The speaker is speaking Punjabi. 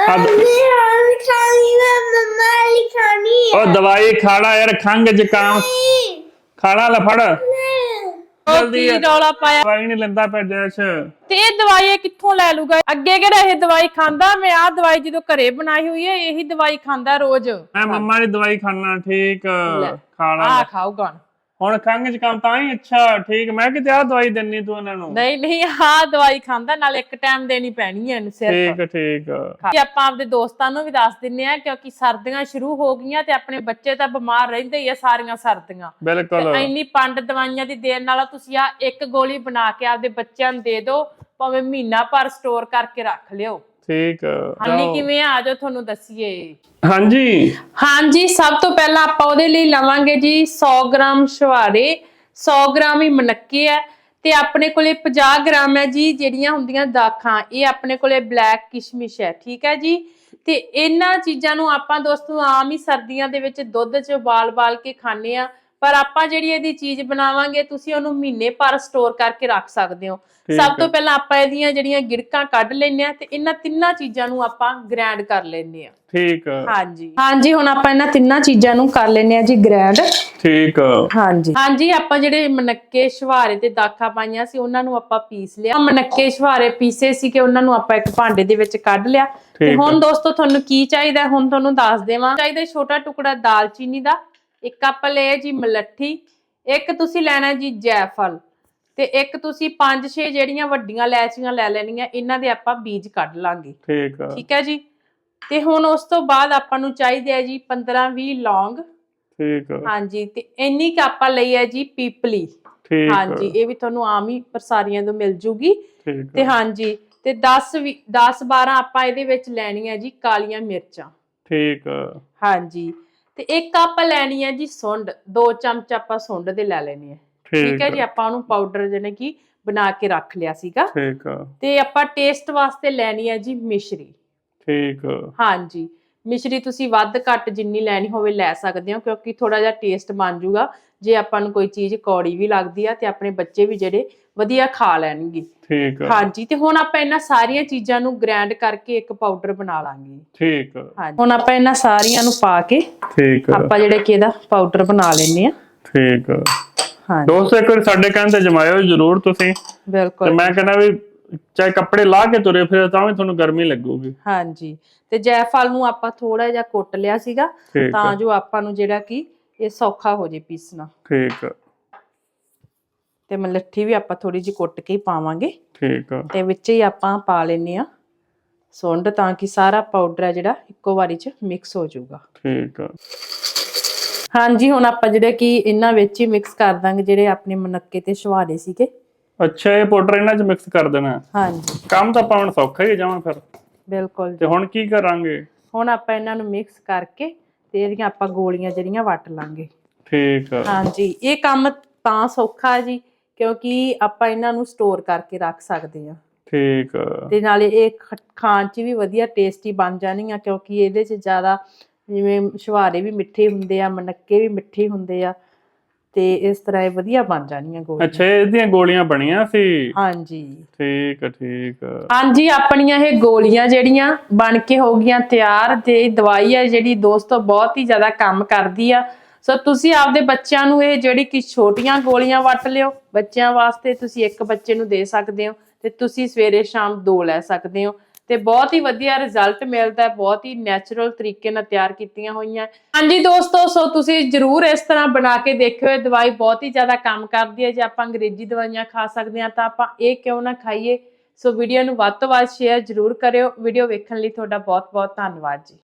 ਆ ਦ- ਮੈਂ ਹਾਂ ਖਾਣੀ ਮੈਂ ਮੰਮਾ ਲਈ ਖਾਣੀ ਹੈ ਉਹ ਦਵਾਈ ਖਾਣਾ ਯਾਰ ਖੰਗ ਜ਼ੁਕਾਮ ਖਾਣਾ ਲੈ ਫੜ ਜਲਦੀ ਕੀ ਰੌਲਾ ਪਾਇਆ ਦਵਾਈ ਨਹੀਂ ਲੈਂਦਾ ਪਿਆ ਜੈਸ਼ ਤੇ ਇਹ ਦਵਾਈ ਇਹ ਕਿੱਥੋਂ ਲੈ ਲੂਗਾ ਅੱਗੇ ਕਿਹੜਾ ਇਹ ਦਵਾਈ ਖਾਂਦਾ ਮੈਂ ਆਹ ਦਵਾਈ ਜਦੋਂ ਘਰੇ ਬਣਾਈ ਹੋਈ ਹੈ ਇਹੀ ਦਵਾਈ ਖਾਂਦਾ ਰੋਜ਼ ਮੈਂ ਮੰਮਾ ਦੀ ਦਵਾਈ ਖਾਣਾ ਠੀਕ ਖਾਣਾ ਆ ਖਾਊਗਾ ਹੁਣ ਖੰਗ ਜ਼ੁਕਾਮ ਤਾਂ ਹੀ ਅੱਛਾ ਠੀਕ ਮੈਂ ਕਿਤੇ ਆ ਦਵਾਈ ਦਿੰਨੀ ਤੂੰ ਇਹਨਾਂ ਨੂੰ। ਨਹੀਂ ਨਹੀਂ ਆਹ ਦਵਾਈ ਖਾਂਦਾ ਨਾਲ ਇੱਕ ਟਾਈਮ ਦੇਣੀ ਪੈਣੀ ਹੈ ਇਹਨੂੰ ਸਿਰਫ। ਠੀਕ ਠੀਕ। ਕਿ ਆਪਾਂ ਆਪਦੇ ਦੋਸਤਾਂ ਨੂੰ ਵੀ ਦੱਸ ਦਿੰਨੇ ਆ ਕਿਉਂਕਿ ਸਰਦੀਆਂ ਸ਼ੁਰੂ ਹੋ ਗਈਆਂ ਤੇ ਆਪਣੇ ਬੱਚੇ ਤਾਂ ਬਿਮਾਰ ਰਹਿੰਦੇ ਹੀ ਆ ਸਾਰੀਆਂ ਸਰਦੀਆਂ। ਬਿਲਕੁਲ। ਇੰਨੀ ਪੰਡ ਦਵਾਈਆਂ ਦੀ ਦੇਣ ਨਾਲੋਂ ਤੁਸੀਂ ਆ ਇੱਕ ਗੋਲੀ ਬਣਾ ਕੇ ਆਪਦੇ ਬੱਚਿਆਂ ਨੂੰ ਦੇ ਦਿਓ ਭਾਵੇਂ ਮਹੀਨਾ ਭਰ ਸਟੋਰ ਕਰਕੇ ਰੱਖ ਲਿਓ। ਠੀਕ। ਹਾਨੀ ਕਿਵੇਂ ਆ? ਜਾਓ ਤੁਹਾਨੂੰ ਦੱਸੀਏ। ਹਾਂਜੀ। ਹਾਂਜੀ ਸਭ ਤੋਂ ਪਹਿਲਾਂ ਆਪਾਂ ਉਹਦੇ ਲਈ ਲਵਾਂਗੇ ਜੀ 100 ਗ੍ਰਾਮ ਸ਼ਵਾਰੇ। 100 ਗ੍ਰਾਮ ਹੀ ਮਨੱਕੇ ਹੈ ਤੇ ਆਪਣੇ ਕੋਲੇ 50 ਗ੍ਰਾਮ ਹੈ ਜੀ ਜਿਹੜੀਆਂ ਹੁੰਦੀਆਂ ਦਾਖਾਂ। ਇਹ ਆਪਣੇ ਕੋਲੇ ਬਲੈਕ ਕਿਸ਼ਮਿਸ਼ ਹੈ ਠੀਕ ਹੈ ਜੀ? ਤੇ ਇਹਨਾਂ ਚੀਜ਼ਾਂ ਨੂੰ ਆਪਾਂ ਦੋਸਤੋ ਆਮ ਹੀ ਸਰਦੀਆਂ ਦੇ ਵਿੱਚ ਦੁੱਧ 'ਚ ਉਬਾਲ-ਬਾਲ ਕੇ ਖਾਂਦੇ ਆ ਪਰ ਆਪਾਂ ਜਿਹੜੀ ਇਹਦੀ ਚੀਜ਼ ਬਣਾਵਾਂਗੇ ਤੁਸੀਂ ਉਹਨੂੰ ਮਹੀਨੇ ਭਰ ਸਟੋਰ ਕਰਕੇ ਰੱਖ ਸਕਦੇ ਹੋ। ਸਭ ਤੋਂ ਪਹਿਲਾਂ ਆਪਾਂ ਇਹਦੀਆਂ ਜਿਹੜੀਆਂ ਗਿੜਕਾਂ ਕੱਢ ਲੈਂਦੇ ਆ ਤੇ ਇਹਨਾਂ ਤਿੰਨਾਂ ਚੀਜ਼ਾਂ ਨੂੰ ਆਪਾਂ ਗ੍ਰਾਈਂਡ ਕਰ ਲੈਂਦੇ ਆ ਠੀਕ ਹਾਂਜੀ। ਹਾਂਜੀ ਹੁਣ ਆਪਾਂ ਇਹਨਾਂ ਤਿੰਨਾਂ ਚੀਜ਼ਾਂ ਨੂੰ ਕਰ ਲੈਨੇ ਆ ਜੀ ਗ੍ਰੈਂਡ ਠੀਕ ਹਾਂਜੀ। ਹਾਂਜੀ ਆਪਾਂ ਜਿਹੜੇ ਮਨੱਕੇ ਸ਼ਵਾਰੇ ਤੇ ਦਾਖਾ ਪਾਈਆਂ ਸੀ ਉਹਨਾਂ ਨੂੰ ਆਪਾਂ ਪੀਸ ਲਿਆ। ਮਨੱਕੇ ਸ਼ਵਾਰੇ ਪੀਸੇ ਸੀ ਕਿ ਉਹਨਾਂ ਨੂੰ ਆਪਾਂ ਇੱਕ ਭਾਂਡੇ ਦੇ ਵਿੱਚ ਕੱਢ ਲਿਆ। ਤੇ ਹੁਣ ਦੋਸਤੋ ਤੁਹਾਨੂੰ ਕੀ ਚਾਹੀਦਾ? ਹੁਣ ਤੁਹਾਨੂੰ ਦੱਸ ਦੇਵਾਂ। ਚਾਹੀਦਾ ਛੋਟਾ ਟੁਕੜਾ ਦਾਲਚੀਨੀ ਦਾ। ਇੱਕ ਕੱਪ ਲਏ ਜੀ ਮਲੱਠੀ ਇੱਕ ਤੁਸੀਂ ਲੈਣਾ ਜੀ ਜੈਫਲ ਤੇ ਇੱਕ ਤੁਸੀਂ 5-6 ਜਿਹੜੀਆਂ ਵੱਡੀਆਂ ਇਲਾਇਚੀਆਂ ਲੈ ਲੈਣੀਆਂ ਇਹਨਾਂ ਦੇ ਆਪਾਂ ਬੀਜ ਕੱਢ ਲਾਂਗੇ। ਠੀਕ ਠੀਕ ਹੈ ਜੀ? ਤੇ ਹੁਣ ਉਸ ਤੋਂ ਬਾਅਦ ਆਪਾਂ ਨੂੰ ਚਾਹੀਦੇ ਆ ਜੀ 15-20 ਲੌਂਗ। ਠੀਕ ਹਾਂਜੀ ਤੇ ਇੰਨੀ ਕੁ ਆਪਾਂ ਲਈ ਹੈ ਜੀ ਪੀਪਲੀ। ਠੀਕ ਹਾਂਜੀ ਇਹ ਵੀ ਤੁਹਾਨੂੰ ਆਮ ਹੀ ਪ੍ਰਸਾਰੀਆਂ ਤੋਂ ਮਿਲ ਜੂਗੀ। ਠੀਕ ਤੇ ਹਾਂਜੀ ਤੇ 10 ਵੀ 10 12 ਆਪਾਂ ਇਹਦੇ ਵਿੱਚ ਲੈਣੀਆਂ ਜੀ ਕਾਲੀਆਂ ਮਿਰਚਾਂ। ਠੀਕ ਹਾਂਜੀ ਤੇ ਇੱਕ ਆਪਾਂ ਲੈਣੀ ਹੈ ਜੀ ਸੁੰਡ ਦੋ ਚਮਚ ਆਪਾਂ ਸੁੰਡ ਦੇ ਲੈ ਲੈਣੀ ਹੈ ਠੀਕ ਹੈ ਜੀ ਆਪਾਂ ਉਹਨੂੰ ਪਾਊਡਰ ਜਿਹਨੇ ਕੀ ਬਣਾ ਕੇ ਰੱਖ ਲਿਆ ਸੀਗਾ। ਠੀਕ ਤੇ ਆਪਾਂ ਟੇਸਟ ਵਾਸਤੇ ਲੈਣੀ ਹੈ ਜੀ ਮਿਸ਼ਰੀ। ਠੀਕ ਹਾਂਜੀ ਮਿਸ਼ਰੀ ਤੁਸੀਂ ਵੱਧ ਘੱਟ ਜਿੰਨੀ ਲੈਣੀ ਹੋਵੇ ਲੈ ਸਕਦੇ ਹੋ ਕਿਉਂਕਿ ਥੋੜਾ ਜਿਹਾ ਟੇਸਟ ਬਣ ਜਾਊਗਾ ਜੇ ਆਪਾਂ ਨੂੰ ਕੋਈ ਚੀਜ਼ ਕੌੜੀ ਵੀ ਲੱਗਦੀ ਆ ਤੇ ਆਪਣੇ ਬੱਚੇ ਵੀ ਜਿਹੜੇ ਵਧੀਆ ਖਾ ਲੈਣਗੇ। ਠੀਕ ਹਾਂਜੀ ਤੇ ਹੁਣ ਆਪਾਂ ਇਹਨਾਂ ਸਾਰੀਆਂ ਚੀਜ਼ਾਂ ਨੂੰ ਗ੍ਰਾਈਂਡ ਕਰਕੇ ਇੱਕ ਪਾਊਡਰ ਬਣਾ ਲਾਂਗੇ। ਠੀਕ ਹਾਂਜੀ ਹੁਣ ਆਪਾਂ ਇਹਨਾਂ ਸਾਰੀਆਂ ਨੂੰ ਪਾ ਕੇ ਠੀਕ ਆਪਾਂ ਜਿਹੜੇ ਕਿ ਇਹਦਾ ਪਾਊਡਰ ਬਣਾ ਲੈਨੇ ਆ। ਠੀਕ ਹਾਂਜੀ। ਦੋਸਤੋ ਇੱਕ ਵਾਰ ਸਾਡੇ ਕਹਿੰਦੇ ਜਮਾਇਓ ਜਰੂਰ ਤੁਸੀਂ। ਤੇ ਬਿਲਕੁਲ ਮੈਂ ਕਹਿੰਦਾ ਵੀ ਚਾਹੇ ਕੱਪੜੇ ਲਾ ਕੇ ਤੁਰੇ ਫਿਰ ਤਾਂ ਵੀ ਤੁਹਾਨੂੰ ਗਰਮੀ ਲੱਗੂਗੀ। ਹਾਂਜੀ। ਤੇ ਜੈਫਲ ਨੂੰ ਆਪਾਂ ਥੋੜਾ ਜਿਹਾ ਕੁੱਟ ਲਿਆ ਸੀਗਾ ਤਾਂ ਜੋ ਆਪਾਂ ਨੂੰ ਜਿਹੜਾ ਕਿ ਇਹ ਸੌਖਾ ਹੋ ਜੇ ਪੀਸਣਾ। ਠੀਕ ਤੇ ਮਲੱਠੀ ਵੀ ਆਪਾਂ ਥੋੜੀ ਜਿਹੀ ਕੁੱਟ ਕੇ ਹੀ ਪਾਵਾਂਗੇ। ਠੀਕ ਤੇ ਵਿੱਚ ਹੀ ਆਪਾਂ ਪਾ ਲੈਨੇ ਆ ਸੁੰਡ ਤਾਂ ਕਿ ਸਾਰਾ ਪਾਊਡਰ ਹੈ ਜਿਹੜਾ ਇੱਕੋ ਵਾਰੀ ਚ ਮਿਕਸ ਹੋ ਜਾਊਗਾ। ਠੀਕ ਹਾਂਜੀ ਹੁਣ ਆਪਾਂ ਜਿਹੜੇ ਕਿ ਇਹਨਾਂ ਵਿੱਚ ਹੀ ਮਿਕਸ ਕਰ ਦਾਂਗੇ ਜਿਹੜੇ ਆਪਣੇ ਮਨੱਕੇ ਤੇ ਸ਼ਵਾਰੇ ਸੀਗੇ। ਅੱਛਾ ਇਹ ਪਾਊਡਰ ਇਹਨਾਂ 'ਚ ਮਿਕਸ ਕਰ ਦੇਣਾ। ਹਾਂਜੀ। ਕੰਮ ਤਾਂ ਪਾਉਣ ਸੌਖਾ ਹੀ ਜਾਵਾਂ ਫਿਰ। ਬਿਲਕੁਲ ਤੇ ਹੁਣ ਕੀ ਕਰਾਂਗੇ? ਹੁਣ ਆਪਾਂ ਇਹਨਾਂ ਨੂੰ ਮਿਕਸ ਕਰਕੇ ਤੇ ਇਹਦੀਆਂ ਆਪਾਂ ਗੋਲੀਆਂ ਜਿਹੜੀਆਂ ਵੱਟ ਲਾਂਗੇ। ਠੀਕ ਹਾਂਜੀ ਇਹ ਕੰਮ ਤਾਂ ਸੌਖਾ ਜੀ। ਕਿਉਂਕਿ ਆਪਾਂ ਇਹਨਾਂ ਨੂੰ ਸਟੋਰ ਕਰਕੇ ਰੱਖ ਸਕਦੇ ਹਾਂ। ਠੀਕ ਤੇ ਨਾਲੇ ਇਹ ਖਾਣ 'ਚ ਵੀ ਵਧੀਆ ਟੇਸਟੀ ਬਣ ਜਾਣਗੀਆਂ ਕਿਉਂਕਿ ਇਹਦੇ 'ਚ ਜ਼ਿਆਦਾ ਜਿਵੇਂ ਸ਼ਵਾਰੇ ਵੀ ਮਿੱਠੇ ਹੁੰਦੇ ਆ ਮਨੱਕੇ ਵੀ ਮਿੱਠੇ ਹੁੰਦੇ ਆ ਤੇ ਇਸ ਤਰ੍ਹਾਂ ਇਹ ਵਧੀਆ ਬਣ ਜਾਣਗੀਆਂ ਗੋਲੀਆਂ। ਅੱਛਾ ਇਹਦੀਆਂ ਗੋਲੀਆਂ ਬਣੀਆਂ ਸੀ? ਹਾਂਜੀ। ਠੀਕ ਆ, ਠੀਕ ਆ। ਹਾਂਜੀ ਆਪਣੀਆਂ ਇਹ ਗੋਲੀਆਂ ਜਿਹੜੀਆਂ ਬਣ ਕੇ ਹੋ ਗਈਆਂ ਤਿਆਰ ਤੇ ਇਹ ਦਵਾਈ ਹੈ ਜਿਹੜੀ ਦੋਸਤੋ ਬਹੁਤ ਹੀ ਜ਼ਿਆਦਾ ਕੰਮ ਕਰਦੀ ਆ। ਸੋ ਤੁਸੀਂ ਆਪਦੇ ਬੱਚਿਆਂ ਨੂੰ ਇਹ ਜਿਹੜੀ ਕਿ ਛੋਟੀਆਂ ਗੋਲੀਆਂ ਵਟ ਲਿਓ, ਬੱਚਿਆਂ ਵਾਸਤੇ ਤੁਸੀਂ ਇੱਕ ਬੱਚੇ ਨੂੰ ਦੇ ਸਕਦੇ ਹੋ ਤੇ ਤੁਸੀਂ ਸਵੇਰੇ ਸ਼ਾਮ ਦੋ ਲੈ ਸਕਦੇ ਹੋ ਤੇ ਬਹੁਤ ਹੀ ਵਧੀਆ ਰਿਜ਼ਲਟ ਮਿਲਦਾ ਹੈ, ਬਹੁਤ ਹੀ ਨੈਚੁਰਲ ਤਰੀਕੇ ਨਾਲ ਤਿਆਰ ਕੀਤੀਆਂ ਹੋਈਆਂ। ਹਾਂਜੀ ਦੋਸਤੋ, ਸੋ ਤੁਸੀਂ ਜਰੂਰ ਇਸ ਤਰ੍ਹਾਂ ਬਣਾ ਕੇ ਦੇਖਿਓ, ਇਹ ਦਵਾਈ ਬਹੁਤ ਹੀ ਜ਼ਿਆਦਾ ਕੰਮ ਕਰਦੀ ਹੈ, ਜੇ ਆਪਾਂ ਅੰਗਰੇਜ਼ੀ ਦਵਾਈਆਂ ਖਾ ਸਕਦੇ ਹਾਂ ਤਾਂ ਆਪਾਂ ਇਹ ਕਿਉਂ ਨਾ ਖਾਈਏ। ਸੋ ਵੀਡੀਓ ਨੂੰ ਵੱਧ ਤੋਂ ਵੱਧ ਸ਼ੇਅਰ ਜਰੂਰ ਕਰਿਓ। ਵੀਡੀਓ ਵੇਖਣ ਲਈ ਤੁਹਾਡਾ ਬਹੁਤ ਬਹੁਤ ਧੰਨਵਾਦ ਜੀ।